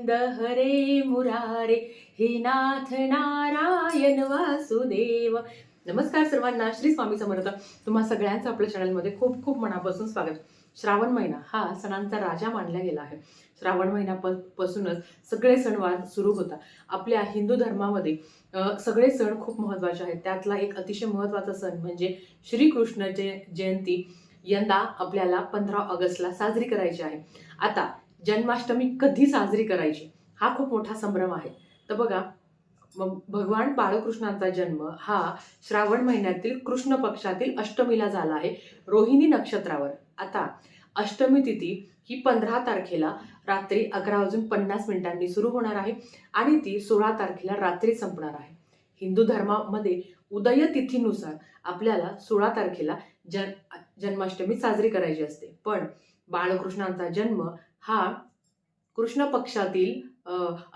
गोविंद हरे मुरारे हे नाथ नारायण वासुदेव. नमस्कार सर्वांना श्री स्वामी समर्थ. तुम्हा सगळ्यांचं आपल्या चॅनलमध्ये खूप खूप मनापासून स्वागत. श्रावण महिना हा सणांचा राजा मानला गेला आहे. श्रावण महिना पासूनच सगळे सणवार सुरू होता. आपल्या हिंदू धर्मामध्ये सगळे सण खूप महत्त्वाचे आहेत. त्यातला एक अतिशय महत्त्वाचा सण म्हणजे श्रीकृष्ण जय जयंती. यंदा आपल्याला पंधरा ऑगस्टला साजरी करायची आहे. आता जन्माष्टमी कधी साजरी करायची? हा खूप मोठा संभ्रम आहे. तर बघा मग भगवान बाळकृष्णांचा जन्म हा श्रावण महिन्यातील कृष्ण पक्षातील अष्टमीला झाला आहे रोहिणी नक्षत्रावर. आता अष्टमी तिथी ही पंधरा तारखेला रात्री अकरा वाजून पन्नास मिनिटांनी सुरू होणार आहे आणि ती सोळा तारखेला रात्री संपणार आहे. हिंदू धर्मामध्ये उदय तिथीनुसार आपल्याला सोळा तारखेला जन जन्माष्टमी साजरी करायची असते. पण बाळकृष्णांचा जन्म हा कृष्ण पक्षातील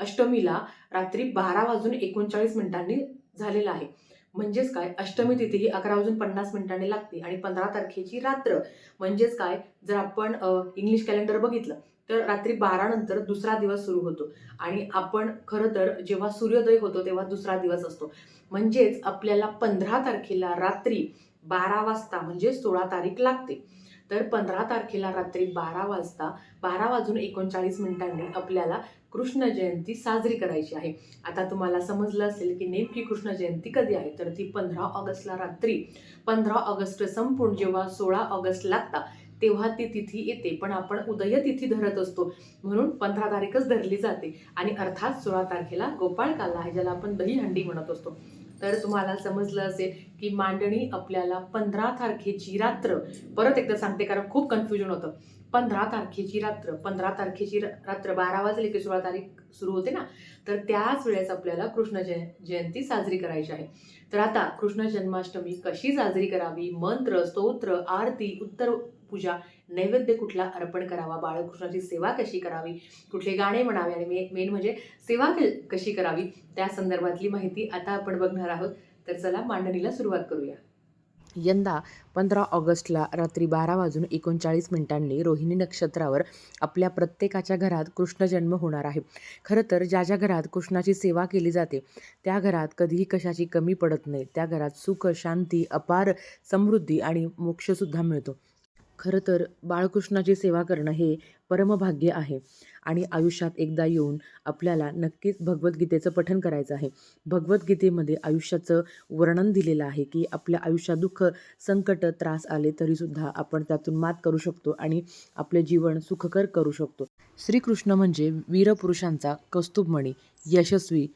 अष्टमीला रात्री बारा वाजून एकोणचाळीस मिनिटांनी झालेला आहे. म्हणजेच काय? अष्टमी तिथी ही अकरा वाजून पन्नास मिनिटांनी लागते आणि पंधरा तारखेची रात्र. म्हणजेच काय? जर आपण इंग्लिश कॅलेंडर बघितलं तर रात्री बारा नंतर दुसरा दिवस सुरू होतो. आणि आपण खरं तर जेव्हा सूर्योदय होतो तेव्हा दुसरा दिवस असतो. म्हणजेच आपल्याला पंधरा तारखेला रात्री बारा वाजता म्हणजे सोळा तारीख लागते. तर पंधरा तारखेला रात्री बारा वाजता बारा वाजून एकोणचाळीस मिनिटांनी आपल्याला कृष्ण जयंती साजरी करायची आहे. आता तुम्हाला समजलं असेल की नेमकी कृष्ण जयंती कधी आहे? तर ती पंधरा ऑगस्टला रात्री. पंधरा ऑगस्ट संपून जेव्हा सोळा ऑगस्ट लागता तेव्हा ती तिथी येते. पण आपण उदय तिथी धरत असतो. म्हणून पंधरा तारीखच धरली जाते. आणि अर्थात सोळा तारखेला गोपाळकाला आहे ज्याला आपण दहीहंडी म्हणत असतो. तर तुम्हाला समजलं असेल की मांडणी आपल्याला पंधरा तारखेची रात्र. परत एकदा सांगते कारण खूप कन्फ्युजन होतं. पंधरा तारखेची रात्र पंधरा तारखेची रात्र बारा वाजले की सोळा तारीख सुरू होते ना? तर त्याच वेळेस आपल्याला कृष्ण जय जयंती साजरी करायची आहे. तर आता कृष्ण जन्माष्टमी कशी साजरी करावी? मंत्र स्तोत्र आरती उत्तर पूजा नैवेद्य कुठला अर्पण करावा बाळकृष्णाची सेवा कशी करावी कुठले गाणे म्हणावे आणि मेन म्हणजे सेवा कशी करावी त्या संदर्भातली माहिती आता आपण बघणार आहोत. तर चला मांडणीला सुरुवात करूया. यंदा पंधरा ऑगस्टला रात्री बारा वाजून एकोणचाळीस मिनिटांनी रोहिणी नक्षत्रावर आपल्या प्रत्येकाच्या घरात कृष्ण जन्म होणार आहे. खरं तर ज्या ज्या घरात कृष्णाची सेवा केली जाते त्या घरात कधीही कशाची कमी पडत नाही. त्या घरात सुख शांती अपार समृद्धी आणि मोक्षसुद्धा मिळतो. खरं तर बाळकृष्णाची सेवा करणं हे परमभाग्य आहे. आणि आयुष्यात एकदा येऊन आपल्याला नक्कीच भगवद्गीतेचं पठन करायचं आहे. भगवद्गीतेमध्ये आयुष्याचं वर्णन दिलेलं आहे की आपल्या आयुष्यात दुःख संकट त्रास आले तरीसुद्धा आपण त्यातून मात करू शकतो आणि आपले जीवन सुखकर करू शकतो. श्रीकृष्ण म्हणजे वीरपुरुषांचा कौस्तुभमणी यशस्वी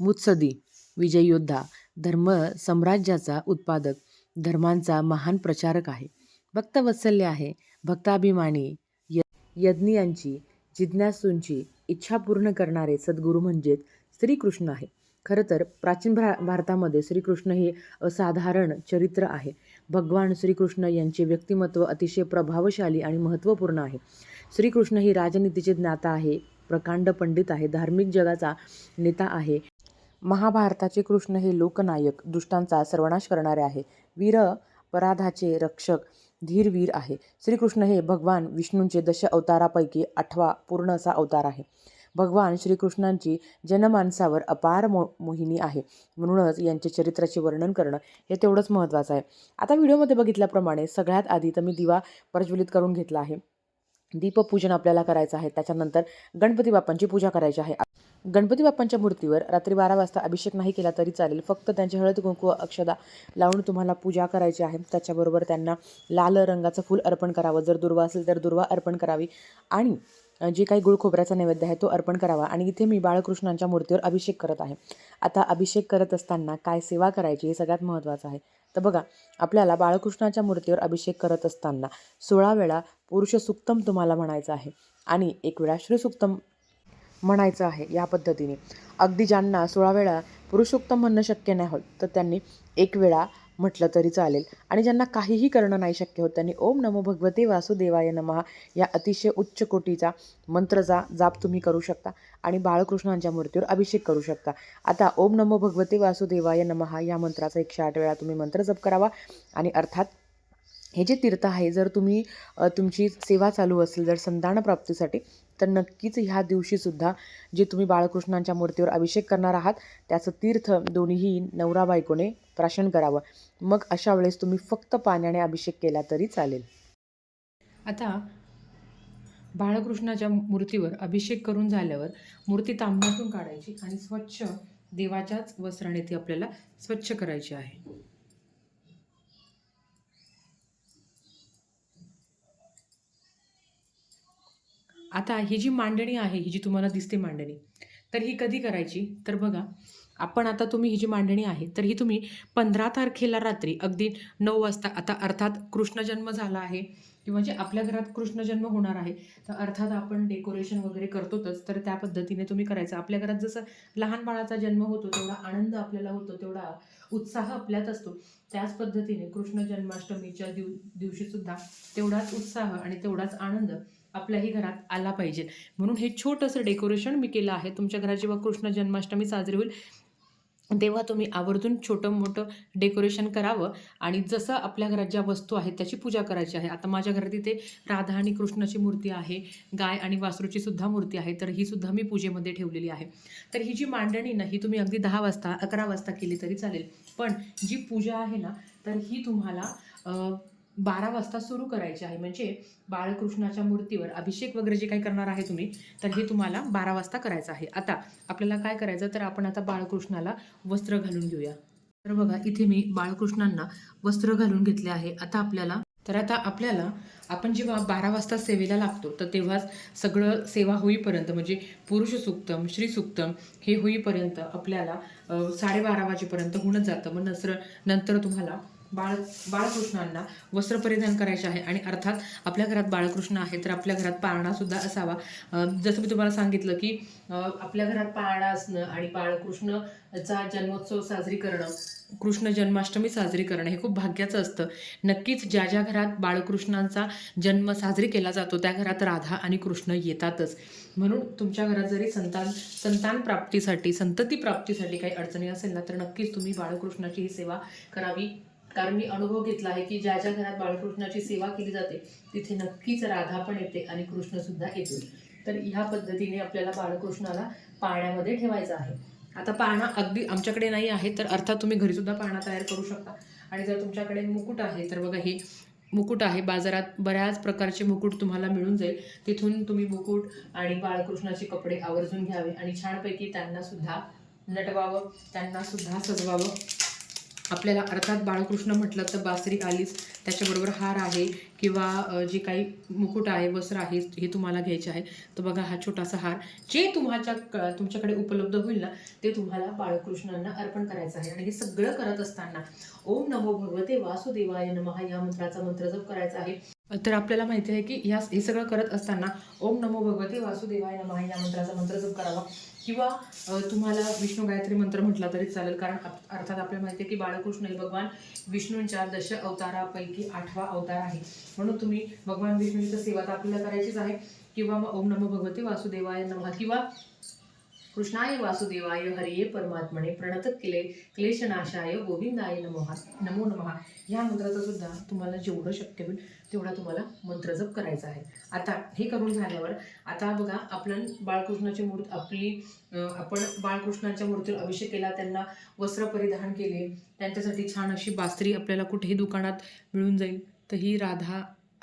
मुत्सदी विजययोद्धा धर्म साम्राज्याचा उत्पादक धर्मांचा महान प्रचारक आहे. भक्तवत्सल्य आहे. भक्ताभिमानी य यज्ञियांची जिज्ञासूंची इच्छा पूर्ण करणारे सद्गुरू म्हणजेच श्रीकृष्ण आहे. खरं तर प्राचीन भा भारतामध्ये श्रीकृष्ण हे असाधारण चरित्र आहे. भगवान श्रीकृष्ण यांचे व्यक्तिमत्व अतिशय प्रभावशाली आणि महत्त्वपूर्ण आहे. श्रीकृष्ण ही राजनीतीचे ज्ञाता आहे प्रकांड पंडित आहे धार्मिक जगाचा नेता आहे. महाभारताचे कृष्ण हे लोकनायक दुष्टांचा सर्वनाश करणारे आहे. वीर पराधाचे रक्षक धीरवीर आहे. श्रीकृष्ण हे भगवान विष्णूंचे दश अवतारापैकी आठवा पूर्ण असा अवतार आहे. भगवान श्रीकृष्णांची जनमानसावर अपार मो मोहिनी आहे. म्हणूनच यांच्या चरित्राचे वर्णन करणं हे तेवढंच महत्त्वाचं आहे. आता व्हिडिओमध्ये बघितल्याप्रमाणे सगळ्यात आधी तर मी दिवा प्रज्वलित करून घेतला आहे. दीपपूजन आपल्याला करायचं आहे. त्याच्यानंतर गणपती बाप्पांची पूजा करायची आहे. गणपती बाप्पांच्या मूर्तीवर रात्री बारा वाजता अभिषेक नाही केला तरी चालेल. फक्त त्यांचे हळद कुंकू अक्षदा लावून तुम्हाला पूजा करायची आहे. त्याच्याबरोबर त्यांना लाल रंगाचं फूल अर्पण करावं. जर दुर्वा असेल तर दुर्वा अर्पण करावी. आणि जे काही गुळ खोबऱ्याचा नैवेद्य आहे तो अर्पण करावा. आणि इथे मी बाळकृष्णांच्या मूर्तीवर अभिषेक करत आहे. आता अभिषेक करत असताना काय सेवा करायची हे सगळ्यात महत्त्वाचं आहे. तर बघा आपल्याला बाळकृष्णाच्या मूर्तीवर अभिषेक करत असताना सोळा वेळा पुरुष सुक्तम तुम्हाला म्हणायचं आहे. आणि एक वेळा श्रीसुक्तम म्हणायचं आहे या पद्धतीने. अगदी ज्यांना सोळा वेळा पुरुषोत्तम म्हणणं शक्य नाही होत तर त्यांनी एक वेळा म्हटलं तरी चालेल. आणि ज्यांना काहीही करणं नाही शक्य होत त्यांनी ओम नमो भगवते वासुदेवाय नमहा या अतिशय उच्च कोटीचा मंत्रचा जाप तुम्ही करू शकता आणि बाळकृष्णांच्या मूर्तीवर अभिषेक करू शकता. आता ओम नमो भगवते वासुदेवाय नमः या मंत्राचा एकशे आठ वेळा तुम्ही मंत्र जप करावा. आणि अर्थात हे जे तीर्थ आहे जर तुम्ही तुमची सेवा चालू असेल जर संतान प्राप्तीसाठी तर नक्कीच ह्या दिवशीसुद्धा जे तुम्ही बाळकृष्णांच्या मूर्तीवर अभिषेक करणार आहात त्याचं तीर्थ दोन्हीही नवरा बायकोने प्राशन करावं. मग अशा वेळेस तुम्ही फक्त पाण्याने अभिषेक केला तरी चालेल. आता बाळकृष्णाच्या मूर्तीवर अभिषेक करून झाल्यावर मूर्ती तांब्यातून काढायची आणि स्वच्छ देवाच्याच वस्त्राने ती आपल्याला स्वच्छ करायची आहे. आता ही जी मांडणी आहे ही जी तुम्हाला दिसते मांडणी तर ही कधी करायची? तर बघा आपण आता तुम्ही ही जी मांडणी आहे तर ही तुम्ही पंधरा तारखेला रात्री अगदी नऊ वाजता आता अर्थात कृष्ण जन्म झाला आहे किंवा जे आपल्या घरात कृष्ण जन्म होणार आहे तर अर्थात आपण डेकोरेशन वगैरे करतोच तर त्या पद्धतीने तुम्ही करायचं. आपल्या घरात जसं लहान बाळाचा जन्म होतो तेवढा आनंद आपल्याला होतो तेवढा उत्साह आपल्यात असतो. त्याच पद्धतीने कृष्ण जन्माष्टमीच्या दिव दिवशीसुद्धा तेवढाच उत्साह आणि तेवढाच आनंद आपल्याही घरात आला पाहिजे. म्हणून हे छोटंसं डेकोरेशन मी केलं आहे. तुमच्या घरात जेव्हा कृष्ण जन्माष्टमी साजरी होईल तेव्हा तुम्ही आवर्जून छोटं मोठं डेकोरेशन करावं. आणि जसं आपल्या घरात ज्या वस्तू आहेत त्याची पूजा करायची आहे. आता माझ्या घरात इथे राधा आणि कृष्णाची मूर्ती आहे गाय आणि वासरूची सुद्धा मूर्ती आहे. तर ही सुद्धा मी पूजेमध्ये ठेवलेली आहे. तर ही जी मांडणी ना ही तुम्ही अगदी दहा वाजता अकरा वाजता केली तरी चालेल. पण जी पूजा आहे ना तर ही तुम्हाला बारा वाजता सुरू करायची आहे. म्हणजे बाळकृष्णाच्या मूर्तीवर अभिषेक वगैरे जे काही करणार आहे तुम्ही तर हे तुम्हाला बारा वाजता करायचं आहे. आता आपल्याला काय करायचं तर आपण आता बाळकृष्णाला वस्त्र घालून घेऊया. तर बघा इथे मी बाळकृष्णांना वस्त्र घालून घेतले आहे. आता आपल्याला तर आता आपल्याला आपण जेव्हा बारा वाजता सेवेला लागतो तर तेव्हाच सगळं सेवा होईपर्यंत म्हणजे पुरुष सुक्तम श्री सुक्तम हे होईपर्यंत आपल्याला साडेबारा वाजेपर्यंत होऊनच जातं. मग नसर नंतर तुम्हाला बाळ बाळकृष्णांना वस्त्र परिधान करायचे आहे. आणि अर्थात आपल्या घरात बाळकृष्ण आहे तर आपल्या घरात पाळणासुद्धा असावा. जसं मी तुम्हाला सांगितलं की आपल्या घरात पाळणा असणं आणि बाळकृष्णचा जन्मोत्सव साजरी करणं कृष्ण जन्माष्टमी साजरी करणं हे खूप भाग्याचं असतं. नक्कीच ज्या ज्या घरात बाळकृष्णांचा जन्म साजरी केला जातो त्या घरात राधा आणि कृष्ण येतातच. म्हणून तुमच्या घरात जरी संतान संतान प्राप्तीसाठी संतती प्राप्तीसाठी काही अडचणी असेल ना तर नक्कीच तुम्ही बाळकृष्णाची ही सेवा करावी. कारण मी अनुभव घेतला आहे की ज्या ज्या घरात बाळकृष्णाची सेवा केली जाते तिथे नक्कीच राधा पण येते आणि कृष्ण सुद्धा येतो. तर ह्या पद्धतीने आपल्याला बाळकृष्णाला पाण्यामध्ये ठेवायचं आहे. आता पाळणा अगदी आमच्याकडे नाही आहे तर अर्थात तुम्ही घरी सुद्धा पाळणा तयार करू शकता. आणि जर तुमच्याकडे मुकुट आहे तर बघा हे मुकुट आहे. बाजारात बऱ्याच प्रकारचे मुकुट तुम्हाला मिळून जाईल. तिथून तुम्ही मुकुट आणि बाळकृष्णाचे कपडे आवर्जून घ्यावे आणि छानपैकी त्यांना सुद्धा नटवावं त्यांना सुद्धा सजवावं. आपल्याला अर्थात बाळकृष्ण म्हटलं तर बासरी आलीच त्याच्याबरोबर हार आहे किंवा जे काही मुकुट आहे वस्त्र आहे हे तुम्हाला घ्यायचे आहे. तर बघा हा छोटासा हार जे तुम्हाच्या तुमच्याकडे उपलब्ध होईल ना ते तुम्हाला बाळकृष्णांना अर्पण करायचं आहे. आणि हे सगळं करत असताना ओम नमो भगवते वासुदेवाय नमः या मंत्राचा मंत्र जप करायचा आहे. तर आपल्याला माहिती आहे की या हे सगळं करत असताना ओम नमो भगवते वासुदेवाय नमः या मंत्राचा मंत्र जप करावा. किंवा तुम्हाला विष्णू गायत्री मंत्र म्हटला तरी चालेल. कारण अर्थात आपल्याला माहिती आहे की बाळकृष्ण हे भगवान विष्णूंच्या दश अवतारापैकी आठवा अवतार आहे. म्हणून तुम्ही भगवान विष्णूंची सेवा तर आपल्याला करायचीच आहे. किंवा मग ओम नमो भगवते वासुदेवाय नमः किंवा कृष्णाय वासुदेवाय हरिये परमात्मने प्रणतत केले. क्लेशनाशाय गोविंदाय नमः नमो नमः ह्या मंत्राचा सुद्धा तुम्हाला जेवढं शक्य होईल तेवढा तुम्हाला मंत्र जप करायचा आहे. आता हे करून झाल्यावर आता बघा आपण बाळकृष्णाची मूर्त आपली आपण बाळकृष्णाच्या मूर्तीवर अभिषेक केला त्यांना वस्त्र परिधान केले त्यांच्यासाठी छान अशी बासरी आपल्याला कुठेही दुकानात मिळून जाईल. तर ही राधा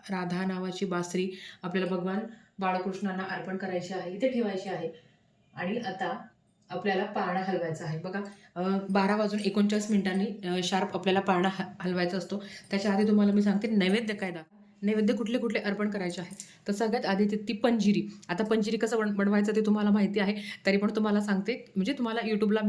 राधा नावाची बासरी आपल्याला भगवान बाळकृष्णांना अर्पण करायची आहे इथे ठेवायची आहे. आणि आता आपल्याला पाळणा हलवायचा आहे. बघा बारा वाजून एकोणचाळीस मिनिटांनी शार्प आपल्याला पाळणा ह हलवायचा असतो. त्याच्या आधी तुम्हाला मी सांगते नैवेद्य काय दाखवा. नैवेद्य कुठले कुठले अर्पण करायचे आहे. तर सगळ्यात आधी ती- ती पंजिरी. आता पंजिरी कसं बन बनवायचं ते तुम्हाला माहिती आहे. तरी पण तुम्हाला सांगते म्हणजे तुम्हाला यूट्यूबला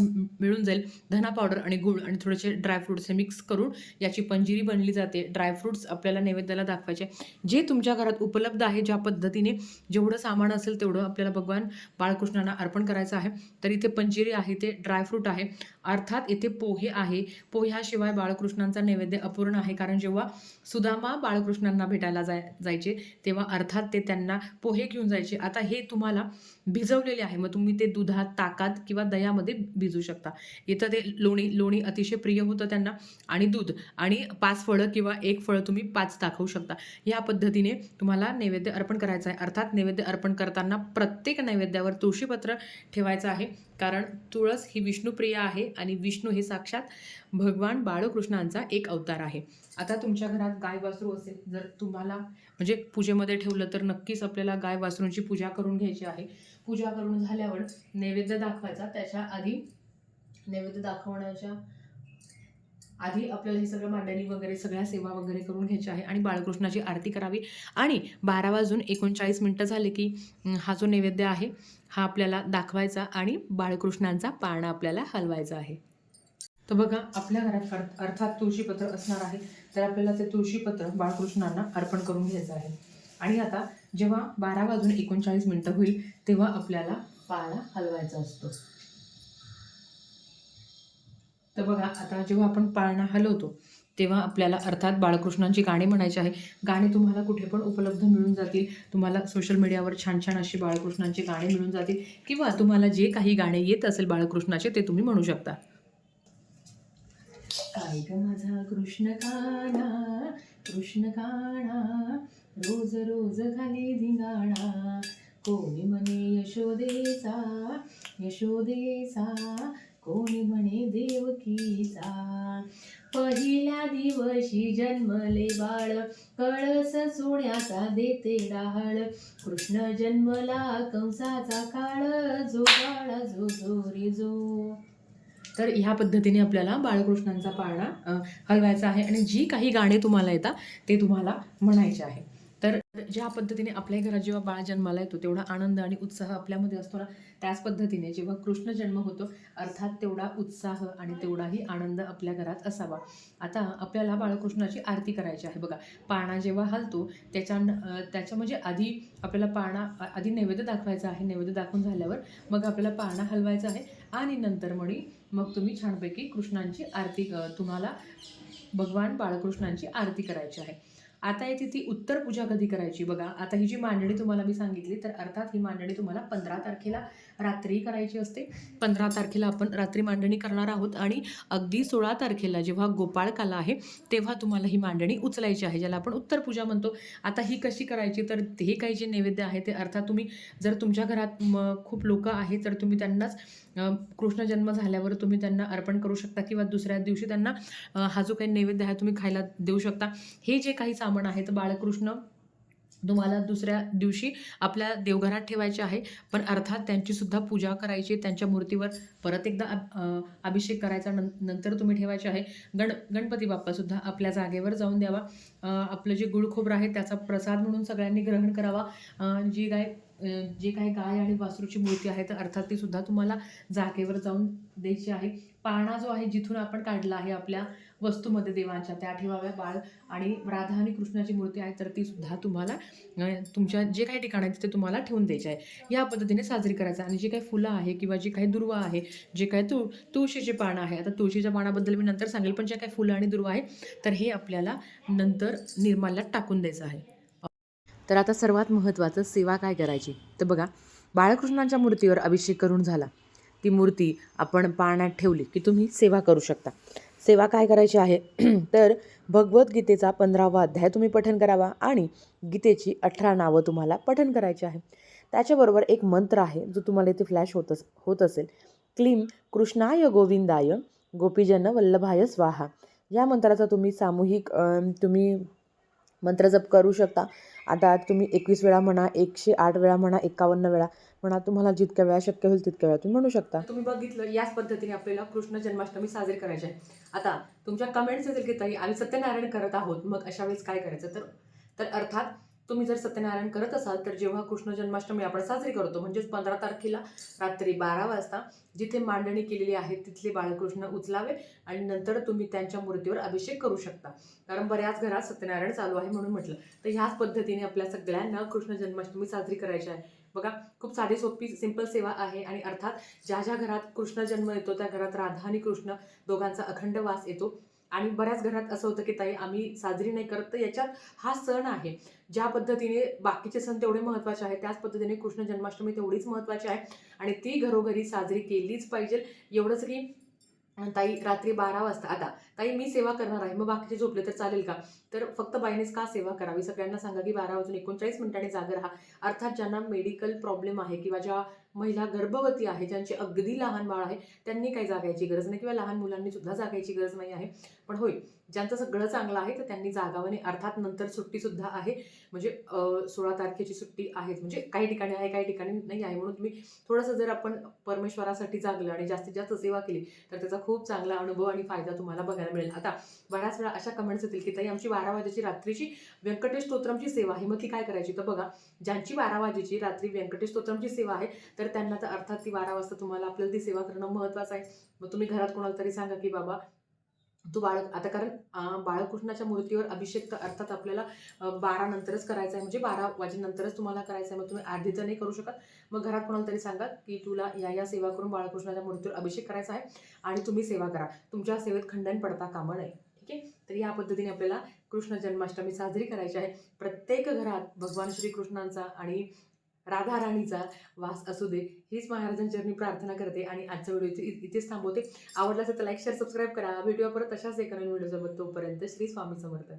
मिळून जाईल धना पावडर आणि गूळ आणि थोडेसे ड्रायफ्रुट्स हे मिक्स करून याची पंजिरी बनली जाते. ड्रायफ्रुट्स आपल्याला नैवेद्याला दाखवायचे जे तुमच्या घरात उपलब्ध आहे ज्या पद्धतीने जेवढं सामान असेल तेवढं आपल्याला भगवान बाळकृष्णांना अर्पण करायचं आहे. तर इथे पंजिरी आहे ते ड्रायफ्रूट आहे. अर्थात येथे पोहे आहे. पोह्याशिवाय बाळकृष्णांचा नैवेद्य अपूर्ण आहे. कारण जेव्हा सुदामा बाळकृष्णांना भेटायला जाय जायचे तेव्हा अर्थात ते त्यांना पोहे घेऊन जायचे. आता हे तुम्हाला भिजवलेले आहे. मग तुम्ही ते दुधात ताकात किंवा दह्यामध्ये भिजू शकता. इथं ते लोणी लोणी अतिशय प्रिय होतं त्यांना. आणि दूध. आणि पाच फळं किंवा एक फळं तुम्ही पाच दाखवू शकता. या पद्धतीने तुम्हाला नैवेद्य अर्पण करायचं आहे. अर्थात नैवेद्य अर्पण करताना प्रत्येक नैवेद्यावर तुळशीपत्र ठेवायचं आहे. कारण तुळस ही विष्णुप्रिय आहे आणि विष्णू हे साक्षात भगवान बाळकृष्णांचा एक अवतार आहे. आता तुमच्या घरात गाय वासरू असेल जर तुम्हाला म्हणजे पूजेमध्ये ठेवलं तर नक्कीच आपल्याला गाय वासरूंची पूजा करून घ्यायची आहे. पूजा करून झाल्यावर नैवेद्य दाखवायचा. त्याच्या आधी नैवेद्य दाखवण्याच्या आधी आपल्याला हे सगळं मांडणी वगैरे सगळ्या सेवा वगैरे करून घ्यायची आहे आणि बाळकृष्णाची आरती करावी. आणि बारा वाजून एकोणचाळीस मिनटं झाले की हा जो नैवेद्य आहे हा आपल्याला दाखवायचा आणि बाळकृष्णांचा पाळणा आपल्याला हलवायचा आहे. तर बघा आपल्या घरात अर्थात तुळशीपत्र असणार आहे तर आपल्याला ते तुळशीपत्र बाळकृष्णांना अर्पण करून घ्यायचं आहे. आणि आता जेव्हा बारा वाजून एकोणचाळीस मिनटं होईल तेव्हा आपल्याला पाळणा हलवायचा असतो. तर बघा आता जेव्हा आपण पाळणा हलवतो तेव्हा आपल्याला अर्थात बाळकृष्णांची गाणी म्हणायची आहे. गाणी तुम्हाला कुठे पण उपलब्ध मिळून जातील. तुम्हाला सोशल मीडियावर छान छान अशी बाळकृष्णांची गाणी मिळून जातील. किंवा तुम्हाला जे काही गाणे येत असेल बाळकृष्णाचे ते तुम्ही म्हणू शकता. काय ग माझा कृष्ण काना कृष्ण काना रोज रोज खाली धिंगाणा. कोणी म्हणे यशोदेचा यशोदेचा. कोणी म्हणे देवकीचा. पहिल्या दिवशी जन्मले बाळ कळस सोन्याचा देते डाळ. कृष्ण जन्मला कंसाचा काळ जो बाळा जो जो रे जो तर ह्या पद्धतीने आपल्याला बाळकृष्णांचा पाळणा हलवायचा आहे. आणि जी काही गाणे तुम्हाला येतात ते तुम्हाला म्हणायचे आहे. तर ज्या पद्धतीने आपल्या घरात जेव्हा बाळ जन्माला येतो तेवढा आनंद आणि उत्साह आपल्यामध्ये असतो ना त्याच पद्धतीने जेव्हा कृष्ण जन्म होतो अर्थात तेवढा उत्साह आणि तेवढाही आनंद आपल्या घरात असावा. आता आपल्याला बाळकृष्णाची आरती करायची आहे बघा. पाळणा जेव्हा हलतो त्याच्या त्याच्या म्हणजे आधी आपल्याला पाळणा आधी नैवेद्य दाखवायचा आहे नैवेद्य दाखवून झाल्यावर मग आपल्याला पाळणा हलवायचा आहे आणि नंतर म्हणी मग तुम्ही छानपैकी कृष्णांची आरती तुम्हाला भगवान बाळकृष्णांची आरती करायची आहे. आता येते ती उत्तर पूजा कधी करायची बघा. आता ही जी मांडणी तुम्हाला मी सांगितली तर अर्थात ही मांडणी तुम्हाला पंधरा तारखेला रात्री करायची असते. पंधरा तारखेला आपण रात्री मांडणी करणार आहोत आणि अगदी सोळा तारखेला जेव्हा गोपाळकाला आहे तेव्हा तुम्हाला ही मांडणी उचलायची आहे ज्याला आपण उत्तर पूजा म्हणतो. आता ही कशी करायची? तर हे काही जे नैवेद्य आहे ते अर्थात तुम्ही जर तुमच्या घरात खूप लोक आहेत तर तुम्ही त्यांनाच कृष्ण जन्म झाल्यावर तुम्ही त्यांना अर्पण करू शकता किंवा दुसऱ्या दिवशी त्यांना हा जो काही नैवेद्य आहे तुम्ही खायला देऊ शकता. हे जे काही सामान आहे तर बाळकृष्ण तुम्हाला दुसऱ्या दिवशी आपल्या देवघरात ठेवायचे आहे. पण अर्थात त्यांचीसुद्धा पूजा करायची त्यांच्या मूर्तीवर परत एकदा अभिषेक करायचा नं नंतर तुम्ही ठेवायचे आहे. गण गणपती बाप्पासुद्धा आपल्या जागेवर जाऊन द्यावा. आपलं जे गुळखोबर आहे त्याचा प्रसाद म्हणून सगळ्यांनी ग्रहण करावा. जी गाय जे काही गाय आणि वासरूची मूर्ती आहे तर अर्थात ती सुद्धा तुम्हाला जागेवर जाऊन द्यायची आहे. पाळणा जो आहे जिथून आपण काढला आहे आपल्या वस्तूमध्ये देवांच्या त्या ठेवाव्या बाळ आणि राधा आणि कृष्णाची मूर्ती आहे तर ती सुद्धा तुम्हाला तुमच्या जे काही ठिकाण आहे तिथे तुम्हाला ठेवून द्यायचे आहे. या पद्धतीने साजरी करायचं आणि जी काही फुलं आहे किंवा जी काही दुर्वा आहे जे काही तुळ तुळशीचे पानं आहे आता तुळशीच्या पानाबद्दल मी नंतर सांगेल पण जे काही फुलं आणि दुर्वा आहे तर हे आपल्याला नंतर निर्माल्यात टाकून द्यायचं आहे. तर आता सर्वात महत्त्वाचं सेवा काय करायची? तर बघा बाळकृष्णांच्या मूर्तीवर अभिषेक करून झाला. ती मूर्ती आपण पाळण्यात ठेवली की तुम्ही सेवा करू शकता. सेवा काय करायची आहे? तर भगवद्गीतेचा पंधरावा अध्याय तुम्ही पठन करावा आणि गीतेची अठरा नावं तुम्हाला पठन करायची आहे. त्याच्याबरोबर एक मंत्र आहे जो तुम्हाला इथे फ्लॅश होत अस होत असेल. क्लीम कृष्णाय गोविंदाय गोपीजन वल्लभाय स्वाहा. या मंत्राचा तुम्ही सामूहिक तुम्ही मंत्र जप करू शकता. आता तुम्ही एकवीस वेळा म्हणा एकशे आठ वेळा म्हणा एकावन्न वेळा म्हणा तुम्हाला जितक्या वेळा शक्य होईल तितक्या वेळा तुम्ही म्हणू शकता. तुम्ही बघितलं याच पद्धतीने आपल्याला कृष्ण जन्माष्टमी साजरी करायची आहे. आता तुमच्या कमेंट्स येतील की ताई आम्ही सत्यनारायण करत आहोत मग अशा वेळेस काय करायचं? तर तर अर्थात तुम्ही जर सत्यनारायण करत असाल तर जेव्हा कृष्ण जन्माष्टमी आपण साजरी करतो म्हणजेच पंधरा तारखेला रात्री बारा वाजता जिथे मांडणी केलेली आहे तिथले बाळकृष्ण उचलावे आणि नंतर तुम्ही त्यांच्या मूर्तीवर अभिषेक करू शकता. कारण बऱ्याच घरात सत्यनारायण चालू आहे म्हणून म्हटलं. तर ह्याच पद्धतीने आपल्या सगळ्यांना कृष्ण जन्माष्टमी साजरी करायची आहे. बघा खूप साधी सोपी सिंपल सेवा आहे आणि अर्थात ज्या ज्या घरात कृष्ण जन्म येतो त्या घरात राधा आणि कृष्ण दोघांचा अखंड वास येतो आणि बऱ्याच घरात असं होतं की ताई आम्ही साजरी नाही करत. तर याच्यात हा सण आहे. ज्या पद्धतीने बाकीचे सण तेवढे महत्त्वाचे आहेत त्याच पद्धतीने कृष्ण जन्माष्टमी तेवढीच महत्त्वाची आहे. आणि ती घरोघरी साजरी केलीच पाहिजे. एवढंच की ताई रात्री बारा वाजता आता ताई मी सेवा करणार आहे. मग बाकीचे झोपले तर चालेल का? तर फक्त बाईनेच का सेवा करावी? सगळ्यांना सांगा की बारा वाजून एकोणचाळीस मिनिटांनी जागा राहा. अर्थात ज्यांना मेडिकल प्रॉब्लेम आहे किंवा ज्या महिला गर्भवती आहे ज्यांचे अगदी लहान बाळ आहे त्यांनी काही जागायची गरज नाही किंवा लहान मुलांनी सुद्धा जागायची गरज नाही आहे. पण होय ज्यांचं सगळं चांगलं आहे तर त्यांनी जागावं नाही अर्थात नंतर सुट्टीसुद्धा आहे. म्हणजे सोळा तारखेची सुट्टी आहेच म्हणजे काही ठिकाणी आहे काही ठिकाणी नाही आहे. म्हणून तुम्ही थोडंसं जर आपण परमेश्वरासाठी जागलं आणि जास्तीत जास्त सेवा केली तर त्याचा खूप चांगला अनुभव आणि फायदा तुम्हाला बघायला मिळेल. आता बऱ्याच वेळा अशा कमेंट्स येतील की ताई आमची बारा वाजेची रात्रीची व्यंकटेश स्तोत्रमची सेवा आहे. मग ती काय करायची? तर बघा ज्यांची बारा वाजेची रात्री व्यंकटेश स्तोत्रमची सेवा आहे तर त्यांना तर अर्थात ती बारा वाजता तुम्हाला आपल्याला ती सेवा करणं महत्त्वाचं आहे. मग तुम्ही घरात कोणाला तरी सांगा की बाबा तू बाळ आता कारण बाळकृष्णाच्या मूर्तीवर अभिषेक अर्थात आपल्याला बारा नंतरच करायचा आहे म्हणजे बारा वाजेनंतरच तुम्हाला करायचं आहे मग तुम्ही आधी तर नाही करू शकत मग घरात कोणाला तरी सांगा की तुला या या सेवा करून बाळकृष्णाच्या मूर्तीवर अभिषेक करायचा आहे आणि तुम्ही सेवा करा. तुमच्या सेवेत खंडन पडता कामा नये ठीक आहे? तर या पद्धतीने आपल्याला कृष्ण जन्माष्टमी साजरी करायची आहे. प्रत्येक घरात भगवान श्रीकृष्णांचा आणि राधा राणीचा वास असू दे हीच महाराजांचरणी प्रार्थना करते आणि आजचा व्हिडिओ इथे इथेच थांबवते. आवडला असेल तर लाईक शेअर सबस्क्राईब करा. व्हिडिओ परत तशाच एका नवीन व्हिडिओसोबत तोपर्यंत श्री स्वामी समर्थ.